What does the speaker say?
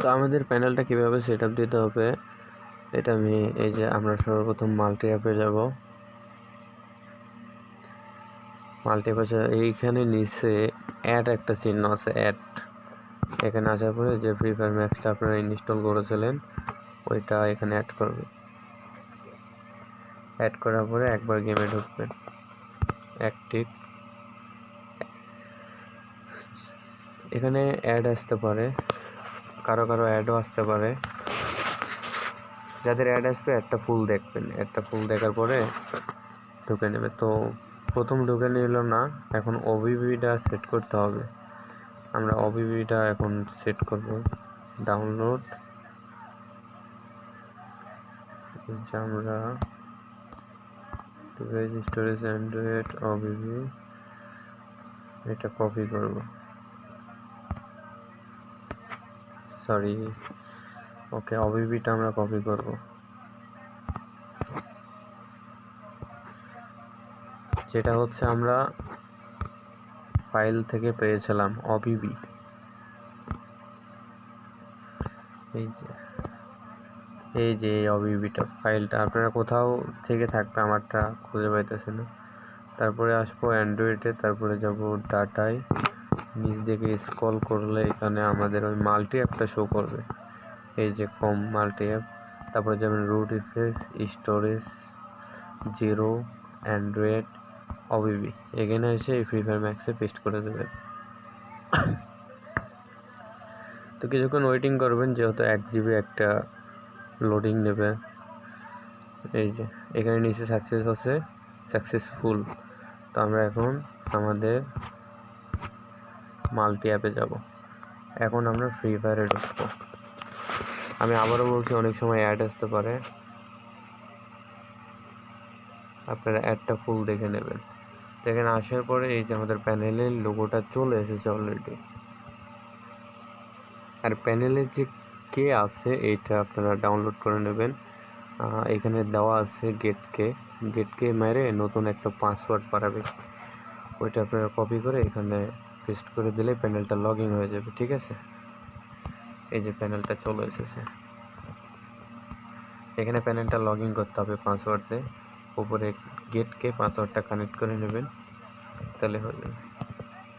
তো আমাদের প্যানেলটা কীভাবে সেট দিতে হবে, এটা আমি এই যে আমরা সর্বপ্রথম মাল্টি অ্যাপে যাব। মাল্টি অ্যাপে এইখানে নিচে অ্যাড একটা চিহ্ন আছে অ্যাড এখানে আসার পরে যে ফ্রি ফায়ার ম্যাক্সটা আপনারা ইনস্টল করেছিলেন, ওইটা এখানে অ্যাড করবে। অ্যাড করার পরে একবার গেমে ঢুকবেন। অ্যাক্টিভ এখানে অ্যাড আসতে পারে। কারও কারও অ্যাডও আসতে পারে। যাদের অ্যাড আসবে, একটা ফুল দেখবেন। একটা ফুল দেখার পরে ঢুকে নেবে। তো প্রথম ঢুকে নিল না, এখন ওবিবিটা সেট করতে হবে। আমরা ওবিবিটা এখন সেট করব। ডাউনলোড আমরা স্টোরেজ অ্যান্ড্রয়েড ওবিবি এটা কপি করব। সরি ওকে ওবিবিটা আমরা কপি করব। যেটা হচ্ছে আমরা ফাইল থেকে পেয়েছিলাম অবিবি এই যে এই যে অবিবিটা ফাইলটা আপনারা কোথাও থেকে থাকবে আমারটা খুঁজে পাইতেছে না। তারপরে আসব অ্যান্ড্রয়েডে তারপরে যাব ডাটায় নিচ দিকে স্ক্রল করলে এখানে আমাদের ওই মাল্টি অ্যাপটা শো করবে। এই যে কম মাল্টি অ্যাপ তারপরে যাবেন রুট ইফেস স্টোরেজ জিরো অ্যান্ড্রয়েড অবিবি এখানে এসে এই ফ্রি ফায়ার ম্যাক্সে পেস্ট করে দেবেন তো কিছুক্ষণ ওয়েটিং করবেন, যেহেতু এক জিবি একটা লোডিং নেবে। এই যে, এখানে নিচে সাকসেস হচ্ছে সাকসেসফুল তো আমরা এখন আমাদের মাল্টি অ্যাপে যাব। এখন আমরা ফ্রি ফায়ারে ঢুকবো। আমি আবারও বলছি, অনেক সময় অ্যাড আসতে পারে। আপনারা অ্যাডটা ফুল দেখে নেবেন। তো এখানে আসার পরে এই যে আমাদের প্যানেলের লোগোটা চলে এসেছে অলরেডি আর প্যানেলের যে কে আছে, এইটা আপনারা ডাউনলোড করে নেবেন। এখানে দেওয়া আছে গেটকে গেটকে মেরে নতুন একটা পাসওয়ার্ড পাঠাবে ওইটা আপনারা কপি করে এখানে পেস্ট করে দিলে প্যানেলটা লগ হয়ে যাবে, ঠিক আছে? এই যে প্যানেলটা চলে এসেছে। এখানে প্যানেলটা লগ ইন করতে হবে পাসওয়ার্ড দিয়ে উপরে গেটকে পাসওয়ার্ডটা কানেক্ট করে নেবেন। তাহলে হয়ে যাবে।